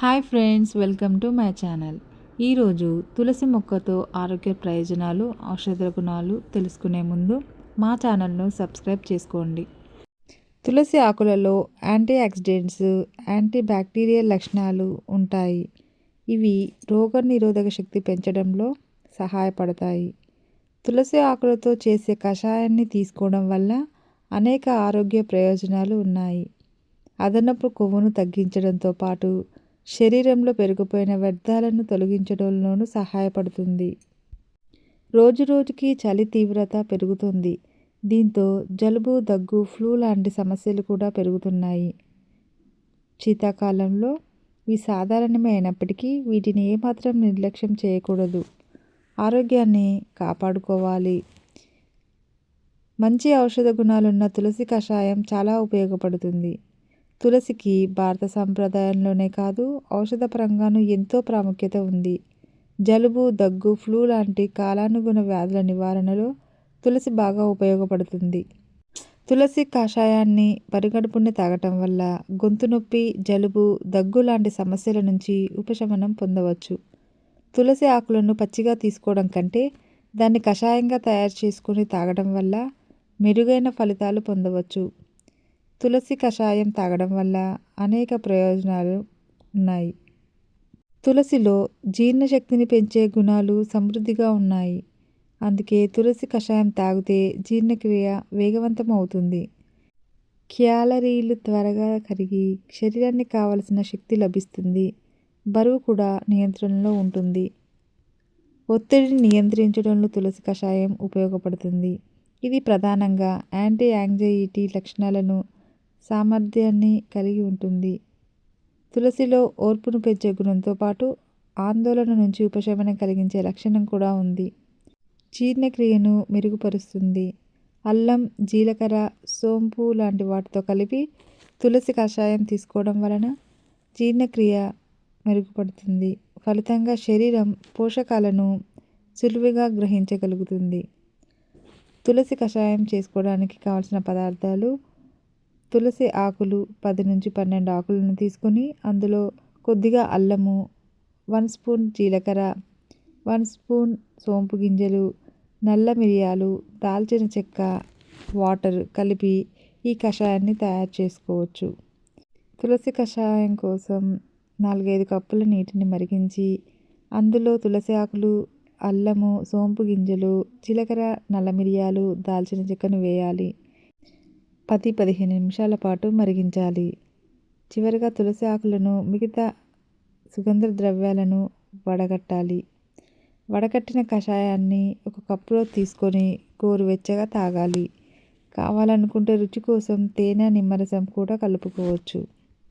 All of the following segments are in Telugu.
Hi friends welcome to my channel. ఈరోజు తులసి మొక్కతో ఆరోగ్య ప్రయోజనాలు ఔషధ గుణాలు తెలుసుకునే ముందు మా ఛానల్ను సబ్స్క్రైబ్ చేసుకోండి. తులసి ఆకులలో యాంటీ ఆక్సిడెంట్స్ యాంటీ బ్యాక్టీరియల్ లక్షణాలు ఉంటాయి. ఇవి రోగ నిరోధక శక్తి పెంచడంలో సహాయపడతాయి. తులసి ఆకులతో చేసే కషాయాన్ని తీసుకోవడం వల్ల అనేక ఆరోగ్య ప్రయోజనాలు ఉన్నాయి. అదనపు కొవ్వును తగ్గించడంతో పాటు శరీరంలో పెరిగిపోయిన వ్యర్థాలను తొలగించడంలోనూ సహాయపడుతుంది. రోజు రోజుకి చలి తీవ్రత పెరుగుతుంది. దీంతో జలుబు దగ్గు ఫ్లూ లాంటి సమస్యలు కూడా పెరుగుతున్నాయి. శీతాకాలంలో ఇవి సాధారణమే అయినప్పటికీ వీటిని ఏమాత్రం నిర్లక్ష్యం చేయకూడదు. ఆరోగ్యాన్ని కాపాడుకోవాలి. మంచి ఔషధ గుణాలున్న తులసి కషాయం చాలా ఉపయోగపడుతుంది. తులసికి భారత సంప్రదాయంలోనే కాదు ఔషధపరంగానూ ఎంతో ప్రాముఖ్యత ఉంది. జలుబు దగ్గు ఫ్లూ లాంటి కాలానుగుణ వ్యాధుల నివారణలో తులసి బాగా ఉపయోగపడుతుంది. తులసి కషాయాన్ని పరిగడుపుని తాగటం వల్ల గొంతు నొప్పి జలుబు దగ్గు లాంటి సమస్యల నుంచి ఉపశమనం పొందవచ్చు. తులసి ఆకులను పచ్చిగా తీసుకోవడం కంటే దాన్ని కషాయంగా తయారు చేసుకుని తాగడం వల్ల మెరుగైన ఫలితాలు పొందవచ్చు. తులసి కషాయం తాగడం వల్ల అనేక ప్రయోజనాలు ఉన్నాయి. తులసిలో జీర్ణశక్తిని పెంచే గుణాలు సమృద్ధిగా ఉన్నాయి. అందుకే తులసి కషాయం తాగితే జీర్ణక్రియ వేగవంతం అవుతుంది క్యాలరీలు త్వరగా కరిగి శరీరానికి కావలసిన శక్తి లభిస్తుంది. బరువు కూడా నియంత్రణలో ఉంటుంది. ఒత్తిడిని నియంత్రించడంలో తులసి కషాయం ఉపయోగపడుతుంది. ఇది ప్రధానంగా యాంటీ యాంగ్జైటీ లక్షణాలను సామర్థ్యాన్ని కలిగి ఉంటుంది. తులసిలో ఓర్పును పెంచే గుణంతో పాటు ఆందోళన నుంచి ఉపశమనం కలిగించే లక్షణం కూడా ఉంది. జీర్ణక్రియను మెరుగుపరుస్తుంది. అల్లం జీలకర్ర సోంపు లాంటి వాటితో కలిపి తులసి కషాయం తీసుకోవడం వలన జీర్ణక్రియ మెరుగుపడుతుంది. ఫలితంగా శరీరం పోషకాలను సులువుగా గ్రహించగలుగుతుంది. తులసి కషాయం చేసుకోవడానికి కావలసిన పదార్థాలు తులసి ఆకులు పది నుంచి పన్నెండు ఆకులను తీసుకొని అందులో కొద్దిగా అల్లము వన్ స్పూన్ జీలకర్ర వన్ స్పూన్ సోంపు గింజలు నల్ల మిరియాలు దాల్చిన చెక్క వాటర్ కలిపి ఈ కషాయాన్ని తయారు చేసుకోవచ్చు. తులసి కషాయం కోసం నాలుగైదు కప్పుల నీటిని మరిగించి అందులో తులసి ఆకులు అల్లము సోంపు గింజలు జీలకర్ర నల్ల మిరియాలు దాల్చిన చెక్కను వేయాలి. పది పదిహేను నిమిషాల పాటు మరిగించాలి. చివరిగా తులసి ఆకులను మిగతా సుగంధ ద్రవ్యాలను వడగట్టాలి. వడగట్టిన కషాయాన్ని ఒక కప్పులో తీసుకొని గోరువెచ్చగా తాగాలి. కావాలనుకుంటే రుచి కోసం తేనె నిమ్మరసం కూడా కలుపుకోవచ్చు.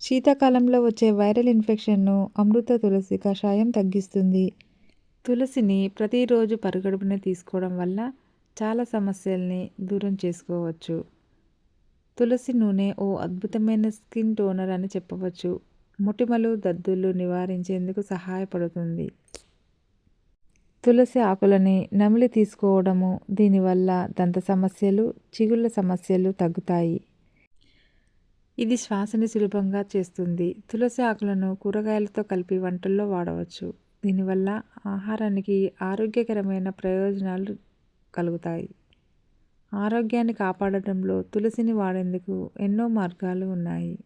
శీతాకాలంలో వచ్చే వైరల్ ఇన్ఫెక్షన్ను అమృత తులసి కషాయం తగ్గిస్తుంది. తులసిని ప్రతిరోజు పరుగడుపున తీసుకోవడం వల్ల చాలా సమస్యల్ని దూరం చేసుకోవచ్చు. తులసి నూనె ఓ అద్భుతమైన స్కిన్ టోనర్ అని చెప్పవచ్చు. మొటిమలు దద్దులు నివారించేందుకు సహాయపడుతుంది. తులసి ఆకులని నమిలి తీసుకోవడము దీనివల్ల దంత సమస్యలు చిగుళ్ళ సమస్యలు తగ్గుతాయి. ఇది శ్వాసని సులభంగా చేస్తుంది. తులసి ఆకులను కూరగాయలతో కలిపి వంటల్లో వాడవచ్చు. దీనివల్ల ఆహారానికి ఆరోగ్యకరమైన ప్రయోజనాలు కలుగుతాయి. ఆరోగ్యాన్ని కాపాడటంలో తులసిని వాడేందుకు ఎన్నో మార్గాలు ఉన్నాయి.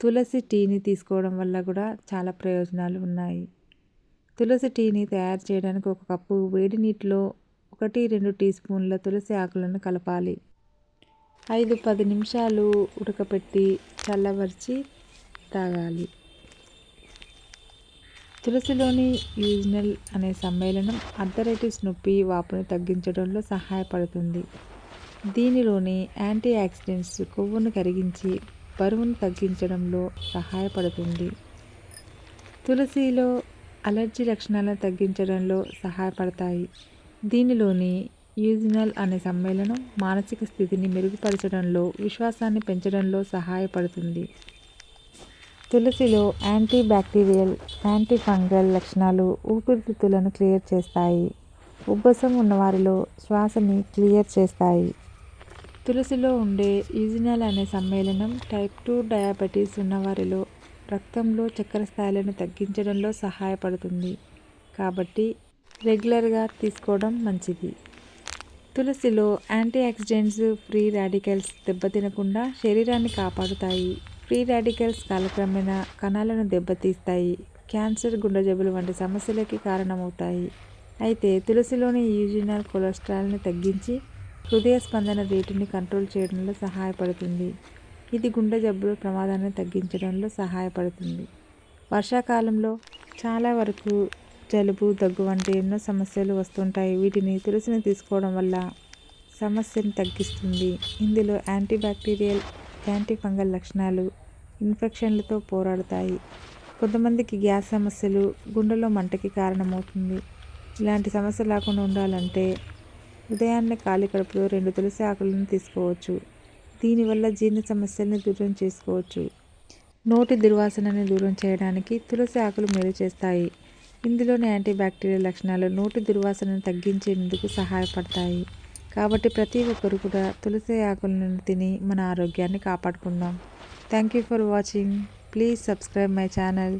తులసి టీని తీసుకోవడం వల్ల కూడా చాలా ప్రయోజనాలు ఉన్నాయి. తులసి టీని తయారు చేయడానికి ఒక కప్పు వేడి నీటిలో ఒకటి రెండు టీ స్పూన్ల తులసి ఆకులను కలపాలి. ఐదు పది నిమిషాలు ఉడకపెట్టి చల్లవరిచి తాగాలి. తులసిలోని యూజినల్ అనే సమ్మేళనం అర్థరైటిస్ నొప్పి వాపును తగ్గించడంలో సహాయపడుతుంది. దీనిలోని యాంటీ ఆక్సిడెంట్స్ కొవ్వును కరిగించి బరువును తగ్గించడంలో సహాయపడుతుంది. తులసిలో అలర్జీ లక్షణాలను తగ్గించడంలో సహాయపడతాయి. దీనిలోని యూజినల్ అనే సమ్మేళనం మానసిక స్థితిని మెరుగుపరచడంలో విశ్వాసాన్ని పెంచడంలో సహాయపడుతుంది. తులసిలో యాంటీ బ్యాక్టీరియల్ యాంటీ ఫంగల్ లక్షణాలు ఊపిరితిత్తులను క్లియర్ చేస్తాయి. ఉబ్బసం ఉన్నవారిలో శ్వాసని క్లియర్ చేస్తాయి. తులసిలో ఉండే ఈజినల్ అనే సమ్మేళనం టైప్ టూ డయాబెటీస్ ఉన్నవారిలో రక్తంలో చక్కెర స్థాయిలను తగ్గించడంలో సహాయపడుతుంది. కాబట్టి రెగ్యులర్గా తీసుకోవడం మంచిది. తులసిలో యాంటీ ఆక్సిడెంట్స్ ఫ్రీ రాడికల్స్ దెబ్బతినకుండా శరీరాన్ని కాపాడుతాయి. ఫ్రీ రాడికల్స్ కాలక్రమేణా కణాలను దెబ్బతీస్తాయి. క్యాన్సర్ గుండె జబ్బులు వంటి సమస్యలకి కారణమవుతాయి. అయితే తులసిలోని యూజినల్ కొలెస్ట్రాల్ని తగ్గించి హృదయ స్పందన రేటుని కంట్రోల్ చేయడంలో సహాయపడుతుంది. ఇది గుండె జబ్బుల ప్రమాదాన్ని తగ్గించడంలో సహాయపడుతుంది. వర్షాకాలంలో చాలా వరకు జలుబు దగ్గు వంటి ఎన్నో సమస్యలు వస్తుంటాయి. వీటిని తులసిని తీసుకోవడం వల్ల సమస్యను తగ్గిస్తుంది. ఇందులో యాంటీబ్యాక్టీరియల్ యాంటీ ఫంగల్ లక్షణాలు ఇన్ఫెక్షన్లతో పోరాడతాయి. కొంతమందికి గ్యాస్ సమస్యలు గుండెలో మంటకి కారణమవుతుంది. ఇలాంటి సమస్య లేకుండా ఉండాలంటే ఉదయాన్నే ఖాళీ కడుపులో రెండు తులసి ఆకులను తీసుకోవచ్చు. దీనివల్ల జీర్ణ సమస్యల్ని దూరం చేసుకోవచ్చు. నోటి దుర్వాసనని దూరం చేయడానికి తులసి ఆకులు మేలు చేస్తాయి. ఇందులోని యాంటీ బ్యాక్టీరియల్ లక్షణాలు నోటి దుర్వాసనను తగ్గించేందుకు సహాయపడతాయి. కాబట్టి ప్రతి ఒక్కరు కూడా తులసి ఆకులను తిని మన ఆరోగ్యాన్ని కాపాడుకుందాం. Thank you for watching please subscribe my channel